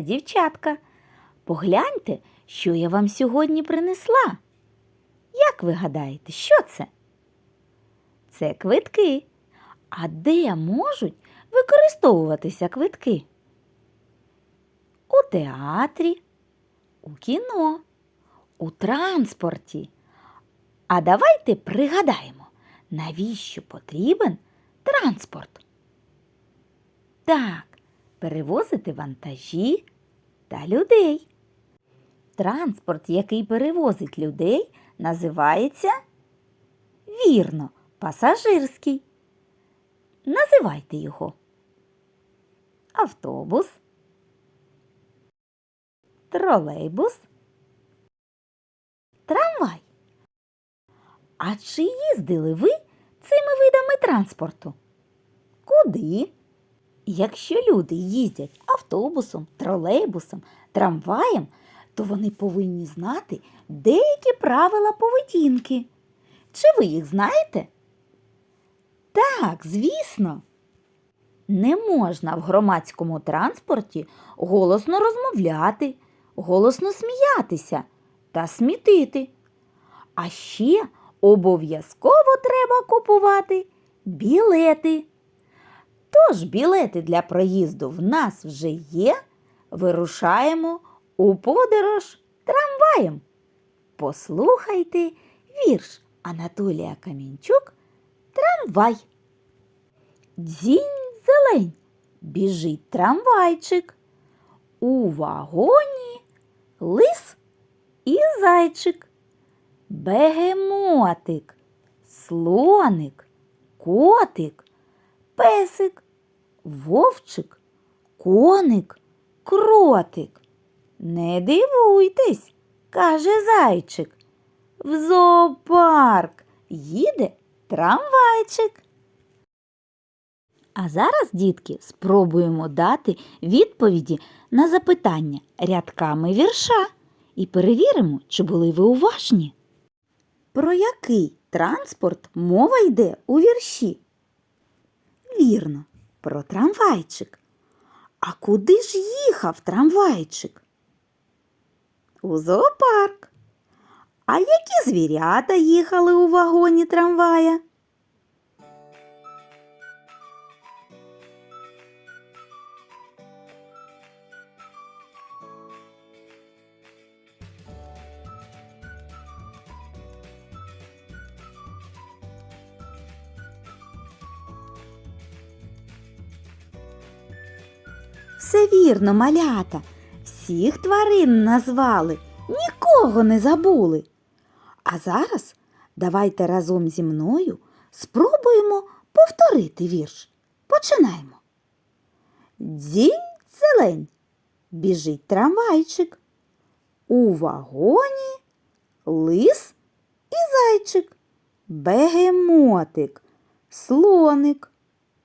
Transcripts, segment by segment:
дівчатка. Погляньте, що я вам сьогодні принесла. Як ви гадаєте, що це? Це квитки. А де можуть використовуватися квитки? У театрі, у кіно, у транспорті. А давайте пригадаємо, навіщо потрібен транспорт. Так, перевозити вантажі та людей. Транспорт, який перевозить людей, називається вірно, пасажирський. Називайте його. Автобус, тролейбус, трамвай. А чи їздили ви цими видами транспорту? Куди? Якщо люди їздять автобусом, тролейбусом, трамваєм, то вони повинні знати деякі правила поведінки. Чи ви їх знаєте? Так, звісно. Не можна в громадському транспорті голосно розмовляти, голосно сміятися та смітити. А ще обов'язково треба купувати білети. Тож білети для проїзду в нас вже є. Вирушаємо у подорож трамваєм. Послухайте вірш Анатолія Камінчук Трамвай. Дзінь зелень, біжить трамвайчик. У вагоні лис і зайчик. Бегемотик, слоник, котик, песик, вовчик, коник, кротик. Не дивуйтесь, каже зайчик. В зоопарк їде трамвайчик. А зараз, дітки, спробуємо дати відповіді на запитання рядками вірша і перевіримо, чи були ви уважні. Про який транспорт мова йде у вірші? Вірно, про трамвайчик. А куди ж їхав трамвайчик? У зоопарк. А які звірята їхали у вагоні трамвая? Все вірно, малята. Всіх тварин назвали, нікого не забули. А зараз давайте разом зі мною спробуємо повторити вірш. Починаємо. Дзінь зелень, біжить трамвайчик. У вагоні лис і зайчик, бегемотик, слоник,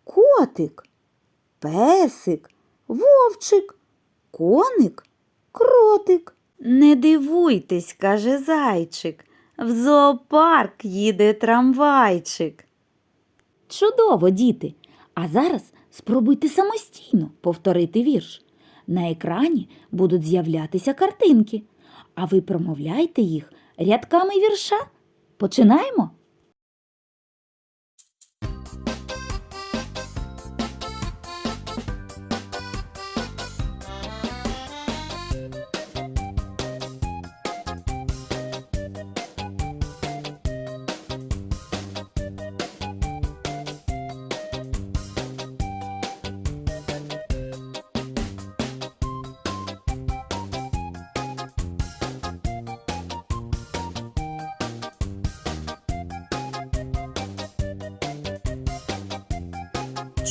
котик, песик, вовчик, коник, кротик. Не дивуйтесь, каже зайчик, в зоопарк їде трамвайчик. Чудово, діти! А зараз спробуйте самостійно повторити вірш. На екрані будуть з'являтися картинки, а ви промовляйте їх рядками вірша. Починаємо?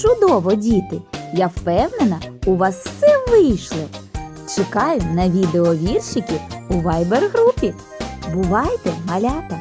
Чудово, діти! Я впевнена, у вас все вийшло. Чекаю на відеовіршики у вайбер групі. Бувайте, малята!